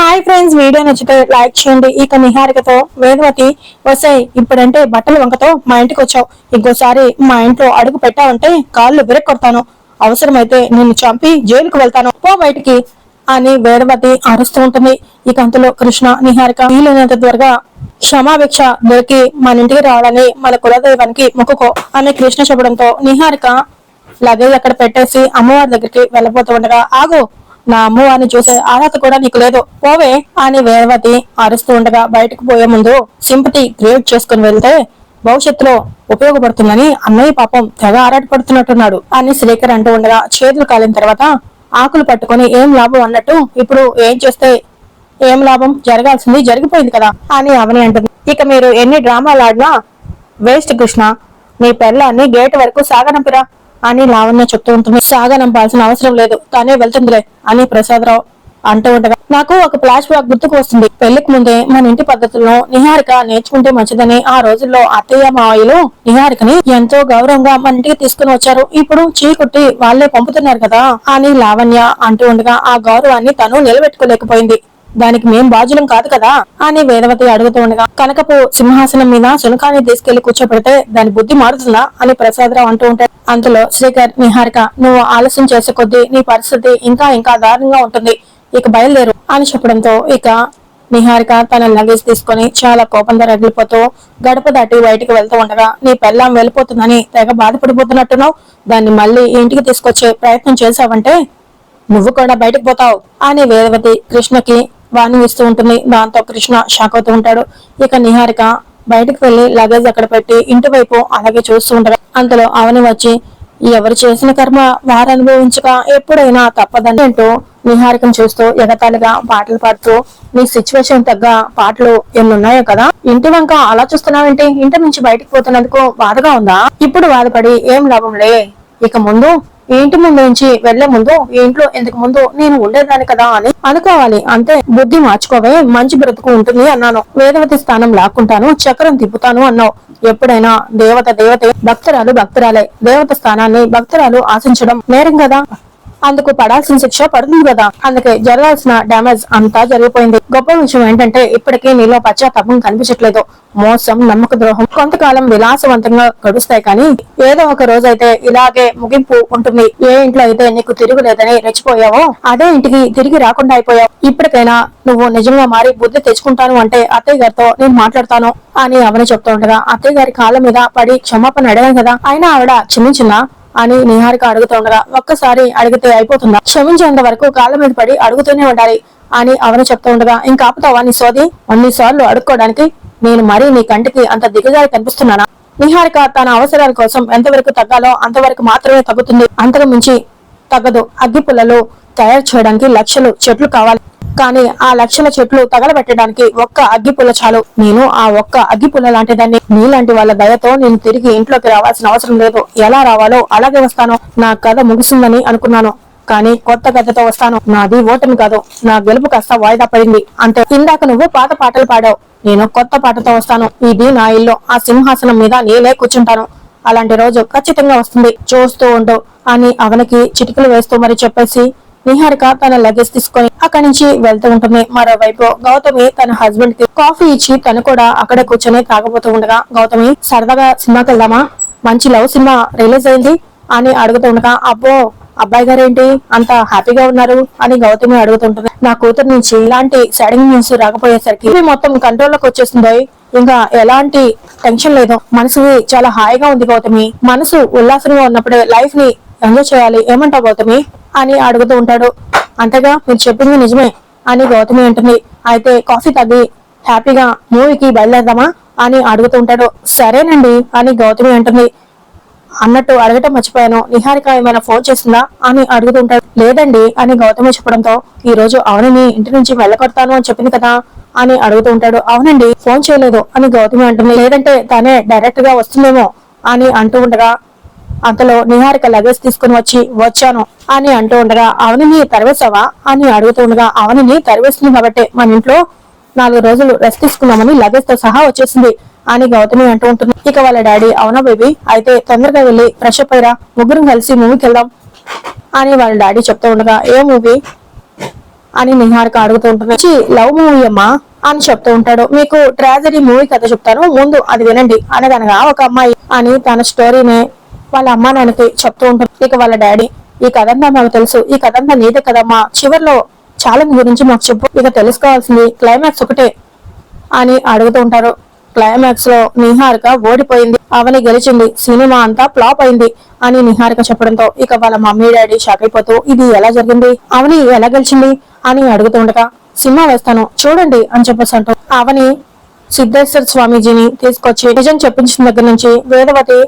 Hi friends video నచ్చితే like చేయండి. ఇక నిహారికతో వేదవతి వసే ఇప్పుడంటే బట్టల వంకతో మా ఇంటికి వచ్చావు ఇంకోసారి మా ఇంట్లో అడుగు పెట్టావంటే కాళ్ళు కొడతాను అవసరమైతే నిన్ను చంపి జైలుకు వెళ్తాను. పో బయటికి అని వేదవతి అరుస్తూ ఉంటుంది. ఇక అంతలో కృష్ణ నిహారిక వీలైనంత త్వరగా క్షమాభిక్ష దొరికి మన ఇంటికి రావాలని మన కులదైవానికి మొక్కుకో అని కృష్ణ చెప్పడంతో నిహారిక లగేజ్ అక్కడ పెట్టేసి అమ్మవారి దగ్గరికి వెళ్ళబోతూ ఉండగా ఆగు నా అమ్మవారిని చూసే అర్హత కూడా నీకు లేదు. పోవే అని వేదవతి అరుస్తూ ఉండగా బయటకు పోయే ముందు సింపతి క్రియేట్ చేసుకుని వెళ్తే భవిష్యత్తులో ఉపయోగపడుతుందని అన్నయ్య పాపం తెగ ఆరాటపడుతున్నట్టున్నాడు అని శ్రీకర్ అంటూ ఉండగా చేతులు కాలిన తర్వాత ఆకులు పట్టుకొని ఏం లాభం అన్నట్టు ఇప్పుడు ఏం చేస్తే ఏం లాభం? జరగాల్సింది జరిగిపోయింది కదా అని అవని అంటుంది. ఇక మీరు ఎన్ని డ్రామాలు ఆడినా వేస్ట్ కృష్ణ మీ పెళ్ళాన్ని గేట్ వరకు సాగనంపిరా. అని లావణ్య చెప్తూ ఉంటుంది. సాగనంపాల్సిన అవసరం లేదు. తానే వెళ్తుందిలే అని ప్రసాదరావు అంటూ ఉండగా నాకు ఒక ఫ్లాష్ బ్యాక్ గుర్తుకు వస్తుంది. పెళ్ళికి ముందే మన ఇంటి పద్ధతులను నిహారిక నేర్చుకుంటే మంచిదని ఆ రోజుల్లో అత్తయ్య మావయ్యలు నిహారికని ఎంతో గౌరవంగా మన ఇంటికి తీసుకుని వచ్చారు. ఇప్పుడు చీకుట్టి వాళ్ళే పంపుతున్నారు కదా అని లావణ్య అంటూ ఉండగా ఆ గౌరవాన్ని తను నిలబెట్టుకోలేకపోయింది. దానికి మేం బాజులం కాదు కదా? అని వేదవతి అడుగుతూ ఉండగా కనకపు సింహాసనం మీద శునకాన్ని తీసుకెళ్ళి కూర్చోబెడితే దాని బుద్ధి మారుతుందా? అని ప్రసాదరావు అంటూ ఉంటే అంతలో శ్రీకర్ నిహారిక నువ్వు ఆలస్యం చేసే కొద్దీ నీ పరిస్థితి ఇంకా ఇంకా దారుణంగా ఉంటుంది ఇక బయలుదేరు అని చెప్పడంతో ఇక నిహారిక తన లగేజ్ తీసుకొని చాలా కోపంగా రగిలిపోతూ గడప దాటి బయటికి వెళ్తూ ఉండగా నీ పెళ్ళాం వెళ్ళిపోతుందని తెగ బాధపడిపోతున్నట్టున్నావు దాన్ని మళ్ళీ ఇంటికి తీసుకొచ్చే ప్రయత్నం చేశావంటే నువ్వు కూడా బయటకు పోతావు అని వేదవతి కృష్ణకి వాణి ఇస్తూ ఉంటుంది. దాంతో కృష్ణ షాక్ అవుతూ ఉంటాడు. ఇక నిహారిక బయటకు వెళ్ళి లగేజ్ అక్కడ పెట్టి ఇంటి వైపు అలాగే చూస్తూ ఉంటాడు. అంతలో అవని వచ్చి ఎవరు చేసిన కర్మ వారు అనుభవించక ఎప్పుడైనా తప్పదని అంటూ నిహారికను చూస్తూ ఎగతాళిగా పాటలు పాడుతూ నీ సిచ్యువేషన్ తగ్గ పాటలు ఎన్నున్నాయో కదా? ఇంటి వంక అలా చూస్తున్నావేంటి? ఇంటి నుంచి బయటకు పోతున్నందుకు బాధగా ఉందా? ఇప్పుడు బాధపడి ఏం లాభంలే ఇక ముందు ఇంటి ముందు నుంచి వెళ్ళే ముందు ఇంట్లో ఎందుకు ముందు నేను ఉండేదాన్ని కదా అని అనుకోవాలి. అంతే బుద్ధి మార్చుకోవే మంచి బ్రతుకు ఉంటుంది అన్నాను. వేదవతి స్థానం లాక్కుంటాను చక్రం తిప్పుతాను అన్నావు. ఎప్పుడైనా దేవత దేవతే భక్తురాలు భక్తురాలే. దేవత స్థానాన్ని భక్తురాలు ఆశించడం నేరం కదా? అందుకు పడాల్సిన శిక్ష పడుతుంది కదా. అందుకే జరగాల్సిన డ్యామేజ్ అంతా జరిగిపోయింది. గొప్ప విషయం ఏంటంటే ఇప్పటికీ నీలో పశ్చాత్తాపం కనిపించట్లేదు. మోసం నమ్మక ద్రోహం కొంతకాలం విలాసవంతంగా గడుస్తాయి కానీ ఏదో ఒక రోజైతే ఇలాగే ముగింపు ఉంటుంది. ఏ ఇంట్లో అయితే నీకు తిరుగులేదని రెచ్చిపోయావో అదే ఇంటికి తిరిగి రాకుండా అయిపోయావు. ఇప్పటికైనా నువ్వు నిజంగా మారి బుద్ధి తెచ్చుకుంటాను అంటే అత్తయ్య గారితో నేను మాట్లాడతాను అని అవని చెప్తూ ఉండగా అత్తయ్య గారి కాళ్ళ మీద పడి క్షమాపణ అడగాను కదా. అయినా ఆవిడ క్షమించిందా? అని నిహారిక అడుగుతుండగా ఒక్కసారి అడిగితే అయిపోతుందా? క్షమించేంత వరకు కాళ్ళ మీద పడి అడుగుతూనే ఉండాలి అని అవని చెప్తూ ఉండగా ఇంకా ఆపుతావా నీ సోది? అన్నిసార్లు అడుక్కోవడానికి నేను మరీ నీ కంటికి అంత దిగజారి కనిపిస్తున్నానా? నిహారిక తన అవసరాల కోసం ఎంతవరకు తగ్గాలో అంతవరకు మాత్రమే తగ్గుతుంది. అంతకు మించి తగ్గదు. అగ్గి పుల్లలు తయారు చేయడానికి లక్షలు చెట్లు కావాలి. కానీ ఆ లక్షల చెట్లు తగలబెట్టడానికి ఒక్క అగ్గి పుల్ల చాలు. నేను ఆ ఒక్క అగ్గి పుల్ల లాంటిదాన్ని నీలాంటి వాళ్ళ దయతో నేను తిరిగి ఇంట్లోకి రావాల్సిన అవసరం లేదు. ఎలా రావాలో అలాగే వస్తాను. నా కథ ముగిసిందని అనుకున్నాను. కానీ కొత్త కథతో వస్తాను. నాది ఓటమి కాదు. నా గెలుపు కాస్త వాయిదా పడింది. అంటే ఇందాక నువ్వు పాత పాటలు పాడావు. నేను కొత్త పాటతో వస్తాను. ఇది నా ఇల్లు. ఆ సింహాసనం మీద నేనే కూర్చుంటాను. అలాంటి రోజు ఖచ్చితంగా వస్తుంది. చూస్తూ ఉండు. అని అవనికి చిటికలు వేస్తూ మరి చెప్పేసి నిహారిక తన లగేజ్ తీసుకొని అక్కడి నుంచి వెళ్తూ ఉంటుంది మరోవైపు గౌతమి తన హస్బెండ్కి కాఫీ ఇచ్చి తను కూడా అక్కడ కూర్చొని తాగబోతూ ఉండగా గౌతమి సరదాగా సినిమాకి వెళ్దామా? మంచి లవ్ సినిమా రిలీజ్ అయింది అని అడుగుతూ ఉండగా అబ్బో అబ్బాయి గారేంటి? అంత హ్యాపీగా ఉన్నారు అని గౌతమి అడుగుతుంటుంది నా కూతురు నుంచి ఇలాంటి సడన్ న్యూస్ రాకపోయేసరికి మొత్తం మొత్తం కంట్రోల్లోకి వచ్చేసిందో ఇంకా ఎలాంటి టెన్షన్ లేదు. మనసు చాలా హాయిగా ఉంది గౌతమి. మనసు ఉల్లాసంగా ఉన్నప్పుడే లైఫ్ని ఎంజాయ్ చేయాలి. ఏమంటావు గౌతమి? అని అడుగుతూ ఉంటాడు. అంతగా మీరు చెప్పింది నిజమే అని గౌతమి అంటుంది. అయితే కాఫీ తగ్గి హ్యాపీగా మూవీకి బయలుదేరదామా అని అడుగుతూ ఉంటాడు. సరేనండి అని గౌతమి అంటుంది. అన్నట్టు అడగటం మర్చిపోయాను. నిహారిక ఏమైనా ఫోన్ చేసిందా అని అడుగుతుంటాడు లేదండి అని గౌతమి చెప్పడంతో ఈ రోజు అవునని ఇంటి నుంచి వెళ్ళగొడతాను అని చెప్పింది కదా అని అడుగుతూ ఉంటాడు. అవునండి ఫోన్ చేయలేదు అని గౌతమి అంటుంది. లేదంటే తనే డైరెక్ట్గా వస్తుందేమో అని అంటూ ఉండగా అంతలో నిహారిక లగేజ్ తీసుకుని వచ్చి వచ్చాను అని అంటూ ఉండగా అవనిని తరివేశావా అని అడుగుతూ ఉండగా అవనిని తరివేస్తుంది కాబట్టి మన ఇంట్లో నాలుగు రోజులు రెస్ట్ తీసుకున్నామని లగేజ్తో సహా వచ్చేసింది అని గౌతమి అంటూ ఉంటుంది. ఇక వాళ్ళ డాడీ అవునా బేబీ? అయితే తొందరగా వెళ్ళి ఫ్రెష్ అప్ అయిరా ముగ్గురం కలిసి మూవీకి వెళ్దాం అని వాళ్ళ డాడీ చెప్తూ ఉండగా ఏ మూవీ అని నిహారిక అడుగుతూ ఉంటుంది. లవ్ మూవీ అమ్మా అని చెప్తూ ఉంటాడు. మీకు ట్రాజడీ మూవీ కథ చెప్తాను ముందు అది వినండి అనగనగా ఒక అమ్మాయి అని తన స్టోరీని వాళ్ళ అమ్మ నాన్నకి చెప్తూ ఉంటారు ఇక వాళ్ళ డాడీ ఈ కథ మాకు తెలుసు. ఈ కథ అంతా నీదే కదమ్మా చివర్లో ఛాలెంజ్ గురించి మాకు చెప్పు. ఇక తెలుసుకోవాల్సింది క్లైమాక్స్ ఒకటే అని అడుగుతూ ఉంటారు. క్లైమాక్స్లో నిహారిక ఓడిపోయింది. అవని గెలిచింది. సినిమా అంతా ఫ్లాప్ అయింది అని నిహారిక చెప్పడంతో ఇక వాళ్ళ మమ్మీ డాడీ షాక్ అయిపోతూ ఇది ఎలా జరిగింది? అవని ఎలా గెలిచింది? అని అడుగుతూ ఉండగా సినిమా వేస్తాను. చూడండి అని చెప్పేసి అంటూ అవని సిద్ధేశ్వర స్వామీజీని తీసుకొచ్చి నిజం చెప్పించిన దగ్గర నుంచి వేదవతి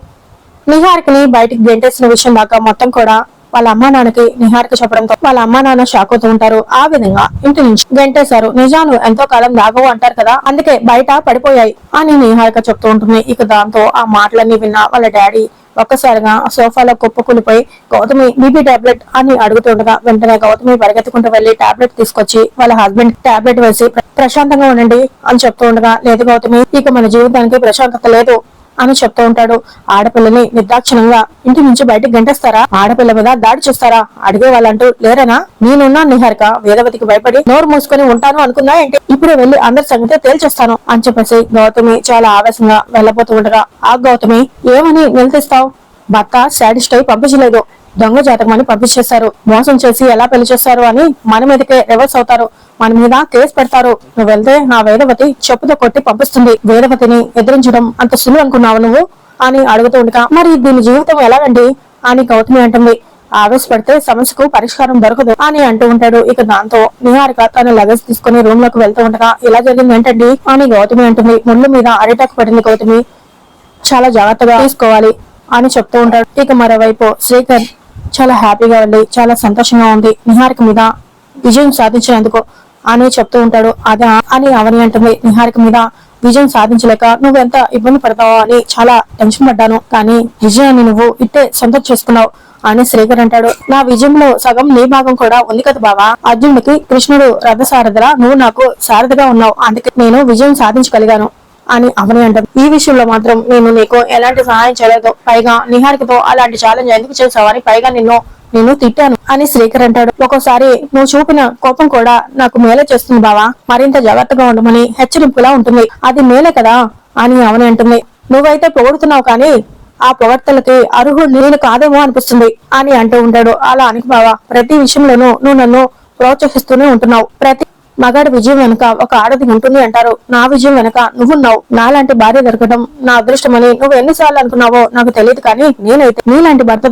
నిహారికని బయటికి గెంటేసిన విషయం దాకా మొత్తం కూడా వాళ్ళ అమ్మా నాన్నకి నిహారిక చెప్పడంతో వాళ్ళ అమ్మా నాన్న షాక్ అవుతూ ఉంటారు. ఆ విధంగా ఇంటి నుంచి గెంటేశారు. నిజాలు ఎంతో కాలం దాగవు అంటారు కదా అందుకే బయట పడిపోయాయి అని నిహారిక చెప్తూ ఉంటుంది. ఇక దాంతో ఆ మాటలన్నీ విన్న వాళ్ళ డాడీ ఒక్కసారిగా సోఫాలో కుప్పకూలిపోయి గౌతమి బీపీ టాబ్లెట్ అని అడుగుతుండగా వెంటనే గౌతమి పరిగెత్తుకుంటూ వెళ్ళి టాబ్లెట్ తీసుకొచ్చి వాళ్ళ హస్బెండ్ టాబ్లెట్ వేసి ప్రశాంతంగా ఉండండి అని చెప్తూ ఉండగా లేదు గౌతమి ఇక మన జీవితానికి ప్రశాంతత లేదు. అని చెప్తూ ఉంటాడు. ఆడపిల్లని నిర్దాక్షిణంగా ఇంటి నుంచి బయటికి గంటేస్తారా? ఆడపిల్ల మీద దాడి చేస్తారా? అడిగే వాళ్ళంటూ లేరనా? నేనున్నా నిహారిక వేదవతికి భయపడి నోరు మూసుకొని ఉంటాను అనుకుందా ఏంటి? ఇప్పుడే వెళ్ళి అందరి సంగతి తేల్చేస్తాను అని చెప్పేసి గౌతమి చాలా ఆవేశంగా వెళ్ళబోతూ ఉండగా ఆ గౌతమి ఏమని నిలదీస్తావు భర్త సాటిస్ట్ అయి పంపించలేదు. దొంగ జాతకం అని పంపించేశారు. మోసం చేసి ఎలా పెళ్ళి చేస్తారు అని మన మీదకే రివర్స్ అవుతారు. మన మీద కేసు పెడతారు. నువ్వు వెళ్తే నా వేదవతి చెప్పుతో కొట్టి పంపిస్తుంది. వేదవతిని ఎదిరించడం అంత సులువు అనుకున్నావు నువ్వు? అని అడుగుతూ ఉండగా మరి దీని జీవితం ఎలాగండి? అని గౌతమి అంటుంది. ఆవేశపడితే సమస్యకు పరిష్కారం దొరకదు అని అంటూ ఉంటాడు. ఇక దాంతో నిహారిక తన లగేజ్ తీసుకుని రూమ్లోకి వెళ్తూ ఉండగా ఇలా జరిగింది ఏంటండి? అని గౌతమి అంటుంది. ముళ్ళు మీద అరిటాకు పడింది గౌతమి. చాలా జాగ్రత్తగా తీసుకోవాలి అని చెప్తూ ఉంటాడు. ఇక మరోవైపు శ్రీకర్ చాలా హ్యాపీగా ఉంది. చాలా సంతోషంగా ఉంది. నిహారిక మీద విజయం సాధించినందుకు అని చెప్తూ ఉంటాడు. అదా అని అవని అంటుంది. నిహారిక మీద విజయం సాధించలేక నువ్వు ఎంత ఇబ్బంది పడతావో అని చాలా టెన్షన్ పడ్డాను. కానీ విజయాన్ని నువ్వు ఇట్టే సొంతం చేసుకున్నావు అని శ్రీకర్ అంటాడు. నా విజయంలో సగం నీ భాగం కూడా ఉంది కదా బావా. అర్జునుడికి కృష్ణుడు రథసారథిలా నువ్వు నాకు సారథిగా ఉన్నావు. అందుకే నేను విజయం సాధించగలిగాను అని అవని అంటారు ఈ విషయంలో మాత్రం నేను నీకు ఎలాంటి సహాయం చేయలేదు. పైగా నిహారికతో అలాంటి ఛాలెంజ్ ఎందుకు చేసావని పైగా నిన్ను నేను తిట్టాను అని శ్రీకర్ అంటాడు. ఒక్కోసారి నువ్వు చూపిన కోపం కూడా నాకు మేలే చేస్తుంది బావా. మరింత జాగ్రత్తగా ఉండమని హెచ్చరింపులా ఉంటుంది. అది మేలే కదా అని అవని అంటుంది. నువ్వైతే పొగుడుతున్నావు కానీ ఆ పొగడ్తలకి అర్హుడు నేను కాదేమో అనిపిస్తుంది అని అంటూ ఉంటాడు. అలా అనికి బావా ప్రతి విషయంలోనూ నువ్వు నన్ను ప్రోత్సహిస్తూనే ఉంటున్నావు. ప్రతి మగాడి విజయం వెనుక ఒక ఆడది ఉంటుంది అంటారు. నా విజయం వెనుక నువ్వున్నావు. నాలాంటి భార్య దొరకటం నా అదృష్టమని నువ్వు ఎన్నిసార్లు అనుకున్నావో నాకు తెలియదు కానీ నేనైతే నీలాంటి భర్త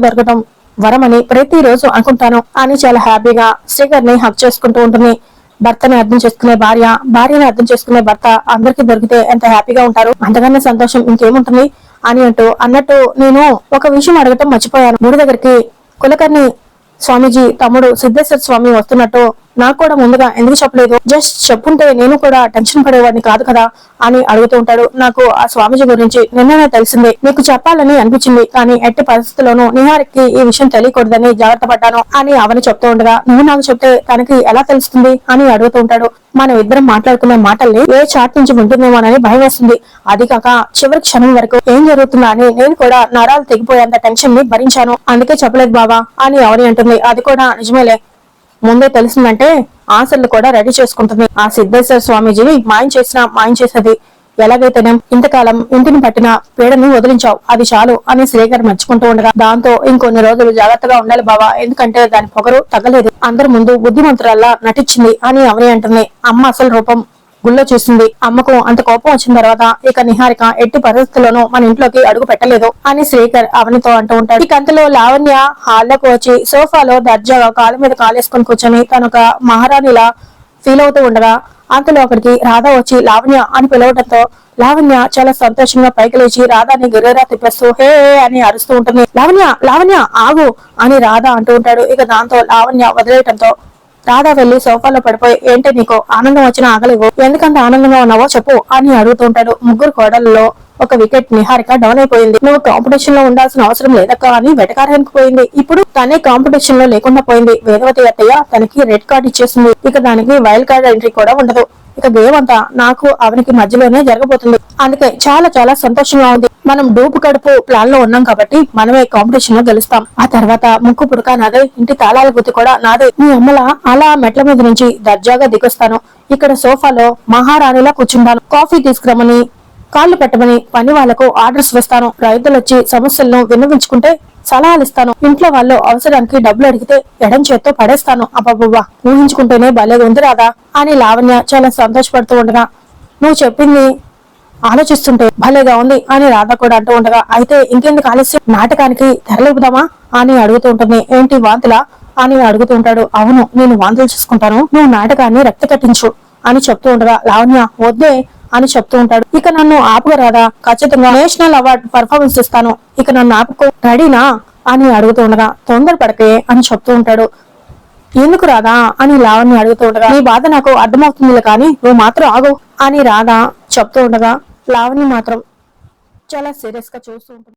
దొరకటం వరమని ప్రతిరోజు అనుకుంటాను. అని చాలా హ్యాపీగా శ్రీకర్ని హక్ చేసుకుంటూ ఉంటుంది. భర్తని అర్థం చేసుకునే భార్య భార్యని అర్థం చేసుకునే భర్త అందరికి దొరికితే ఎంత హ్యాపీగా ఉంటారు? అంతకన్నా సంతోషం ఇంకేముంటుంది? అని అంటూ అన్నట్టు నేను ఒక విషయం అడగటం మర్చిపోయాను. గుడి దగ్గరికి కులకర్ణి స్వామీజీ తమ్ముడు సిద్ధేశ్వర స్వామి వస్తున్నట్టు నాకు కూడా ముందుగా ఎందుకు చెప్పలేదు? జస్ట్ చెప్పుంటే నేను కూడా టెన్షన్ పడేవాడిని కాదు కదా అని అడుగుతూ ఉంటాడు. నాకు ఆ స్వామిజీ గురించి నిన్ననే తెలిసింది. మీకు చెప్పాలని అనిపించింది. కానీ ఎట్టి పరిస్థితుల్లోనూ నిహారికి ఈ విషయం తెలియకూడదని జాగ్రత్త పడ్డాను అని అవని చెప్తూ ఉండగా నువ్వు నాకు చెప్తే తనకి ఎలా తెలుస్తుంది? అని అడుగుతూ ఉంటాడు. మనం ఇద్దరం మాట్లాడుకునే మాటల్ని ఏ చాట్ నుంచి వింటుందేమోనని భయం వేస్తుంది. అది కాక చివరి క్షణం వరకు ఏం జరుగుతుందా అని నేను కూడా నరాలు తెగిపోయేంత టెన్షన్ని భరించాను. అందుకే చెప్పలేదు బావా అని అవని అంటుంది. అది కూడా నిజమేలే. ముందే తెలిసిందంటే ఆన్సర్లు కూడా రెడీ చేసుకుంటుంది. ఆ సిద్ధేశ్వర స్వామీజీని మాయం చేసినా మాయం చేసేది ఎలాగైతేనే? ఇంతకాలం ఇంటిని పట్టిన పీడను వదిలించావు. అది చాలు అని శ్రీకర్ మెచ్చుకుంటూ ఉండగా దాంతో ఇంకొన్ని రోజులు జాగ్రత్తగా ఉండాలి బావా ఎందుకంటే దాని పొగరు తగ్గలేదు. అందరి ముందు బుద్ధిమంతురాల్లా నటించింది అని అవని అంటుంది. అమ్మ అసలు రూపం గుళ్ళో చూసింది అమ్మకు అంత కోపం వచ్చిన తర్వాత ఇక నిహారిక ఎట్టి పరిస్థితుల్లోనూ మన ఇంట్లోకి అడుగు పెట్టలేదు అని శ్రీకర్ అవనితో అంటూ ఉంటాడు. ఇక అంతలో లావణ్య హాల్లోకి వచ్చి సోఫాలో దర్జాగా కాలు మీద కాలేసుకొని కూర్చొని తను ఒక మహారాణిలా ఫీల్ అవుతూ ఉండగా అంతలో అక్కడికి రాధ వచ్చి లావణ్య అని పిలవడంతో లావణ్య చాలా సంతోషంగా పైకి లేచి రాధాని గిరేరా తిప్పేస్తూ హే హే అని అరుస్తూ ఉంటుంది. లావణ్య లావణ్య ఆగు అని రాధ అంటూ ఉంటాడు. ఇక దాంతో లావణ్య వదిలేయటంతో రాధా వెళ్ళి సోఫాలో పడిపోయి ఏంటి నీకు ఆనందం వచ్చినా ఆగలేవు? ఎందుకంత ఆనందంగా ఉన్నావో చెప్పు అని అడుగుతూ ఉంటాడు ముగ్గురు కోడలలో ఒక వికెట్ నిహారిక డౌన్ అయిపోయింది. నువ్వు కాంపిటీషన్లో ఉండాల్సిన అవసరం లేదక్క అని వెటకారానికి పోయింది. ఇప్పుడు తనే కాంపిటీషన్లో లేకుండా పోయింది. వేదవతి అత్తయ్య తనకి రెడ్ కార్డ్ ఇచ్చేసింది. ఇక దానికి వైల్డ్ కార్డ్ ఎంట్రీ కూడా ఉండదు. ఇక దేవంతా నాకు అవనికి మధ్యలోనే జరగబోతుంది. అందుకే చాలా చాలా సంతోషంగా ఉంది. మనం డూపు కడుపు ప్లాన్లో ఉన్నాం కాబట్టి మనమే కాంపిటీషన్లో గెలుస్తాం. ఆ తర్వాత ముక్కు పుడక నాదే ఇంటి తాళాల గుర్తు కూడా నాదే. మీ అమ్మల అలా మెట్ల మీద నుంచి దర్జాగా దిగొస్తాను. ఇక్కడ సోఫాలో మహారాణిలా కూర్చుంటాను. కాఫీ తీసుకురమని కాళ్ళు పెట్టమని పని వాళ్ళకు ఆర్డర్స్ వస్తాను. రైతులొచ్చి సమస్యలను విన్నవించుకుంటే సలహాలు ఇస్తాను. ఇంట్లో వాళ్ళు అవసరానికి డబ్బులు అడిగితే ఎడం చేత్తో పడేస్తాను. అబ్బాబ్బా ఊహించుకుంటేనే భలే ఉంది రాదా అని లావణ్య చాలా సంతోషపడుతూ ఉండగా నువ్వు చెప్పింది ఆలోచిస్తుంటే భలేగా ఉంది అని రాధ కూడా అంటూ ఉండగా అయితే ఇంకెందుకు ఆలస్యం? నాటకానికి తెరలేపుదామా? అని అడుగుతూ ఉంటుంది. ఏంటి వాంతులా? అని అడుగుతూ ఉంటాడు. అవును నేను వాంతులు చూసుకుంటాను. నువ్వు నాటకాన్ని రక్త కట్టించు అని చెప్తూ ఉండగా లావణ్య వద్దే. అని చెప్తూ ఉంటాడు. ఇక నన్ను ఆపుగరాదా ఖచ్చితంగా నేషనల్ అవార్డ్ పర్ఫార్మెన్స్ ఇస్తాను. ఇక నన్ను ఆపుకో రెడీనా అని అడుగుతూ ఉండగా తొందరపడకే అని చెప్తూ ఉంటాడు. ఎందుకు రాదా అని లావణ్య అడుగుతూ ఉండగా నీ బాధ నాకు అర్థమవుతుంది కానీ నువ్వు మాత్రం ఆగు అని రాధా చెప్తూ ఉండగా లావణ్య మాత్రం చాలా సీరియస్గా చూస్తూ ఉంటుంది.